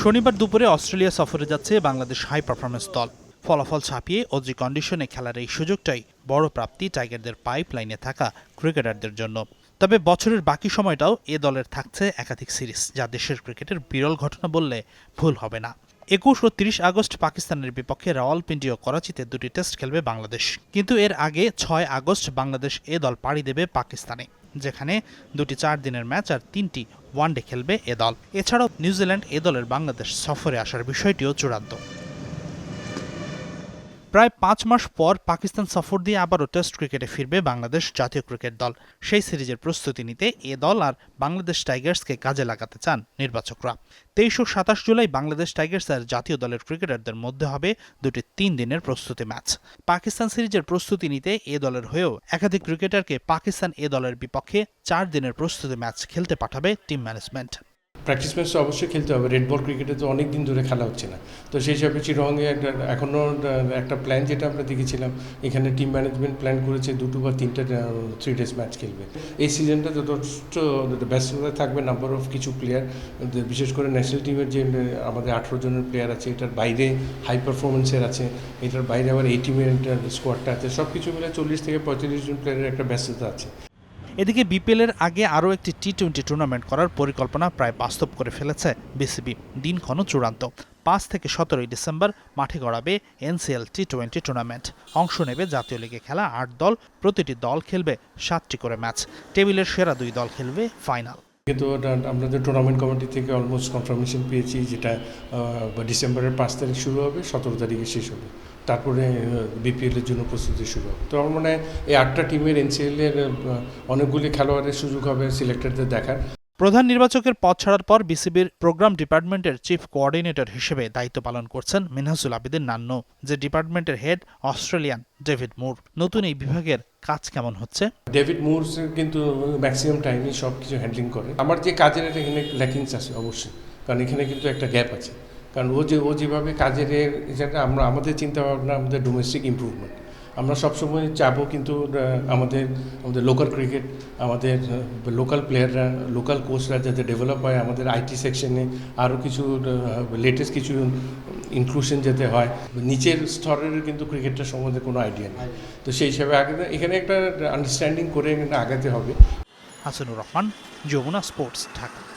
শনিবার দুপুরে অস্ট্রেলিয়া সফরে যাচ্ছে বাংলাদেশ হাই পারফরমেন্স দল। ফলাফল ছাপিয়ে অজি কন্ডিশনে খেলার এই সুযোগটাই বড় প্রাপ্তি টাইগারদের পাইপ লাইনে থাকা ক্রিকেটারদের জন্য। তবে বছরের বাকি সময়টাও এ দলের থাকছে একাধিক সিরিজ, যা দেশের ক্রিকেটের বিরল ঘটনা বললে ভুল হবে না। একুশ ও তিরিশ আগস্ট পাকিস্তানের বিপক্ষে রাওয়ালপিন্ডি ও করাচিতে দুটি টেস্ট খেলবে বাংলাদেশ। কিন্তু এর আগে ছয় আগস্ট বাংলাদেশ এ দল পাড়ি দেবে পাকিস্তানে। যেখানে দুটি চার দিনের ম্যাচ আর তিনটি ওয়ানডে খেলবে এ দল। এছাড়াও নিউজিল্যান্ড এ দলের বাংলাদেশ সফরে আসার বিষয়টিও চূড়ান্ত। প্রায় পাঁচ মাস পর পাকিস্তান সফর দিয়ে আবারও টেস্ট ক্রিকেটে ফিরবে বাংলাদেশ জাতীয় ক্রিকেট দল। সেই সিরিজের প্রস্তুতি নিতে এ দল আর বাংলাদেশ টাইগার্সকে কাজে লাগাতে চান নির্বাচকরা। তেইশ ও সাতাশ জুলাই বাংলাদেশ টাইগার্স আর জাতীয় দলের ক্রিকেটারদের মধ্যে হবে দুটি তিন দিনের প্রস্তুতি ম্যাচ। পাকিস্তান সিরিজের প্রস্তুতি নিতে এ দলের হয়েও একাধিক ক্রিকেটারকে পাকিস্তান এ দলের বিপক্ষে চার দিনের প্রস্তুতি ম্যাচ খেলতে পাঠাবে টিম ম্যানেজমেন্ট। প্র্যাকটিস ম্যাচ তো অবশ্যই খেলতে হবে। রেড বল ক্রিকেটে তো অনেক দিন ধরে খেলা হচ্ছে না। তো সেই হিসাবে চিরঙ্গে একটা এখনও একটা প্ল্যান যেটা আমরা দেখেছিলাম, এখানে টিম ম্যানেজমেন্ট প্ল্যান করেছে দুটো বা তিনটা থ্রি ডেজ ম্যাচ খেলবে। এই সিজনটা যথেষ্ট ব্যস্ততা থাকবে নাম্বার অফ কিছু প্লেয়ার বিশেষ করে ন্যাশনাল টিমের যে, আমাদের আঠেরো জনের প্লেয়ার আছে, এটার বাইরে হাই পারফরমেন্সের আছে, এটার বাইরে আবার এই টিমের স্কোয়াডটা আছে সব কিছু মিলে চল্লিশ থেকে পঁয়তাল্লিশ জন প্লেয়ারের একটা ব্যস্ততা আছে। এদিকে বিপিএলের আগে আরও একটি টি টোয়েন্টি টুর্নামেন্ট করার পরিকল্পনা প্রায় বাস্তব করে ফেলেছে বিসিবি দিনক্ষণও চূড়ান্ত। পাঁচ থেকে সতেরোই ডিসেম্বর মাঠে গড়াবে এনসিএল টি টোয়েন্টি টুর্নামেন্ট অংশ নেবে জাতীয় লিগে খেলা আট দল, প্রতিটি দল খেলবে সাতটি করে ম্যাচ। টেবিলের সেরা দুই দল খেলবে ফাইনাল। কিন্তু ওটা আমাদের টুর্নামেন্ট কমিটি থেকে অলমোস্ট কনফার্মেশন পেয়েছি যেটা ডিসেম্বরের পাঁচ তারিখ শুরু হবে, সতেরো তারিখে শেষ হবে। তারপরে বিপিএল এর জন্য প্রস্তুতি শুরু হবে তো আমার মনে হয় এই আটটা টিমের এনসিএল এর অনেকগুলি খেলোয়াড়ের সুযোগ হবে সিলেক্টেডদের দেখার। প্রধান নির্বাচকের পদ ছাড়ার পর বিসিবির প্রোগ্রাম ডিপার্টমেন্টের চিফ কোঅর্ডিনেটর হিসেবে দায়িত্ব পালন করছেন মিনহাসুল আবিদিন নান্ন যে ডিপার্টমেন্টের হেড অস্ট্রেলিয়ান ডেভিড মুর। নতুন এই বিভাগের কাজ কেমন হচ্ছে? ডেভিড মুরস কিন্তু ম্যাক্সিমাম টাইমে সব কিছু হ্যান্ডলিং করে। আমার যে কাজের এটা এখানে ল্যাকিংস আছে অবশ্যই। কারণ এখানে কিন্তু একটা গ্যাপ আছে। কারণ ও যে, ও যেভাবে কাজের যেটা আমরা, আমাদের চিন্তা ভাবনা আমাদের ডোমেস্টিক ইমপ্রুভমেন্ট আমরা সবসময় চাবো কিন্তু আমাদের আমাদের লোকাল ক্রিকেট আমাদের লোকাল প্লেয়াররা লোকাল কোচরা যাতে ডেভেলপ হয়, আমাদের আইটি সেকশনে আরও কিছু লেটেস্ট কিছু ইনক্লুশন যাতে হয়। নিচের স্তরের কিন্তু ক্রিকেটটা সম্বন্ধে কোনো আইডিয়া নেই। তো সেই হিসাবে আগে এখানে একটা আন্ডারস্ট্যান্ডিং করে আগাতে হবে। হাসানুর রহমান, যমুনা স্পোর্টস ঢাকা।